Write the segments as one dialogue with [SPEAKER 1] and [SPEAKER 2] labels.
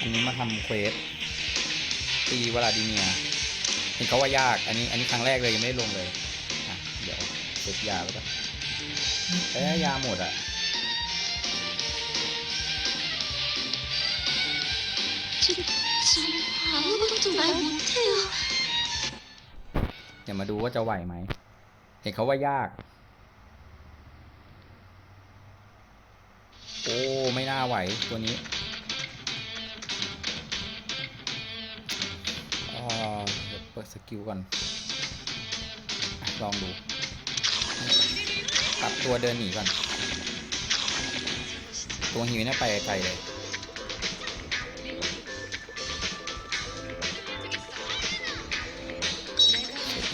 [SPEAKER 1] อันนี้มาทำเควสตีวลาดิเมียเห็นเขาว่ายาก อันนี้ อันนี้ครั้งแรกเลยยังไม่ลงเลยเดี๋ยวเช็ยาแล้วก็แอ้ยาหมดอะอย่ามาดูว่าจะไหวไหม เห็นเขาว่ายาก โอ้ ไม่น่าไหวตัวนี้ เปิดสกิลก่อนอลองดูตัดตัวเดินหนีก่อน ตัวหิวเนี่ยไปไกลเลย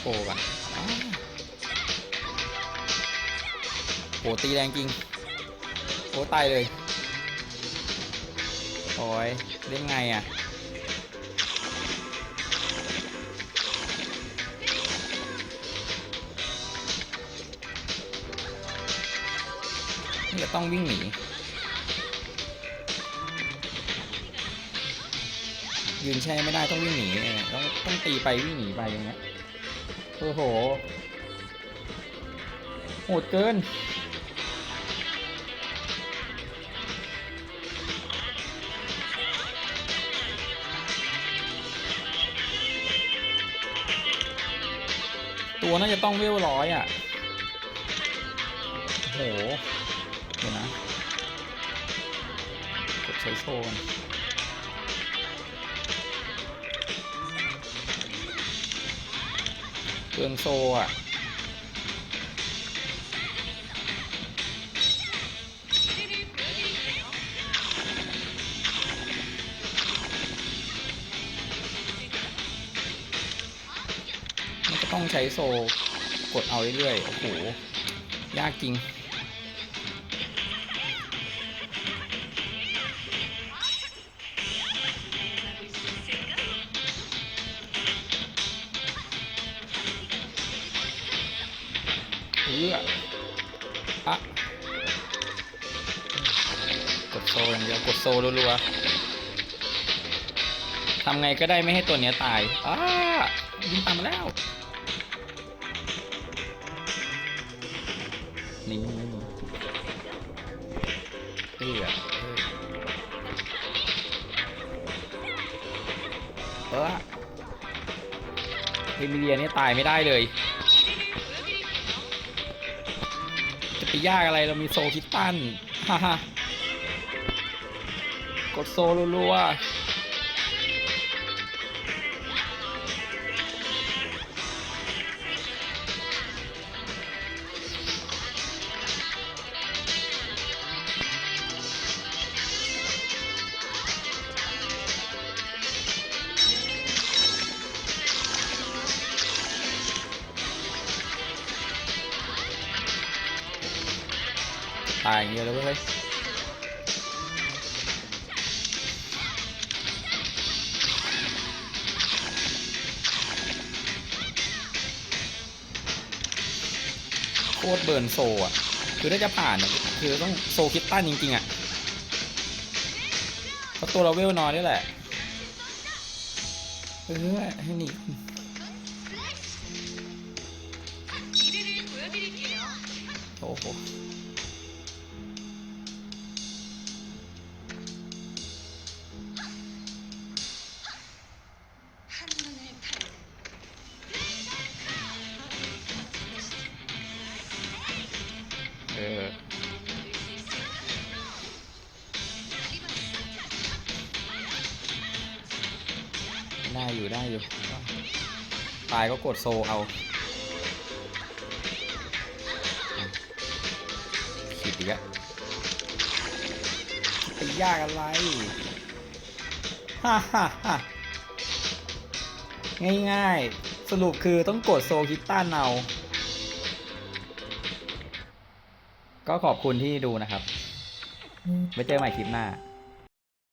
[SPEAKER 1] โคก่อนโหตีแรงจริงโอ้ตายเลย โอ้ยเล่นไงอะ นี่จะต้องวิ่งหนี ยืนแช่ไม่ได้ต้องวิ่งหนีต้องต้องตีไปวิ่งหนีไปอย่างเงี้ยโอ้โหโหดเกินตัวน่าจะต้องเวลร้อยอะโอ้โห ดี๋ยวนะกดใช้โซนเปลืองโซอะมันก็ต้องใช้โซกดเอาเรื่อยๆ โอ้โห ยากจริง เอื้ออะกดโซอย่างเดียวกดโซรัวๆทำไงก็ได้ไม่ให้ตัวเนี้ยตายอ้ายิงตามมาแล้วนี่เอื้อเออเออเอมิเลียเนี่ยตายไม่ได้เลย ยากอะไรเรามีโซคิตตันฮ่าฮ่ากดโซรัวๆ ตายอย่างเงี้ยเลยเว้ยโคตรเบิร์นโซอะ คือถ้าจะผ่านเนี่ยคือต้องโซคิตตันจริง ๆ อะเพราะตัวเราเวลน้อยนี่แหละ เออให้หนีโอ้โห เออได้อยู่ได้อยู่ ตายก็กดโซเอาขีดอีกแล้วไปยากอะไร ฮ่าฮ่าฮ่าง่ายๆ สรุปคือต้องกดโซคิตตันเอา ก็ขอบคุณที่ดูนะครับ ไว้เจอใหม่คลิปหน้า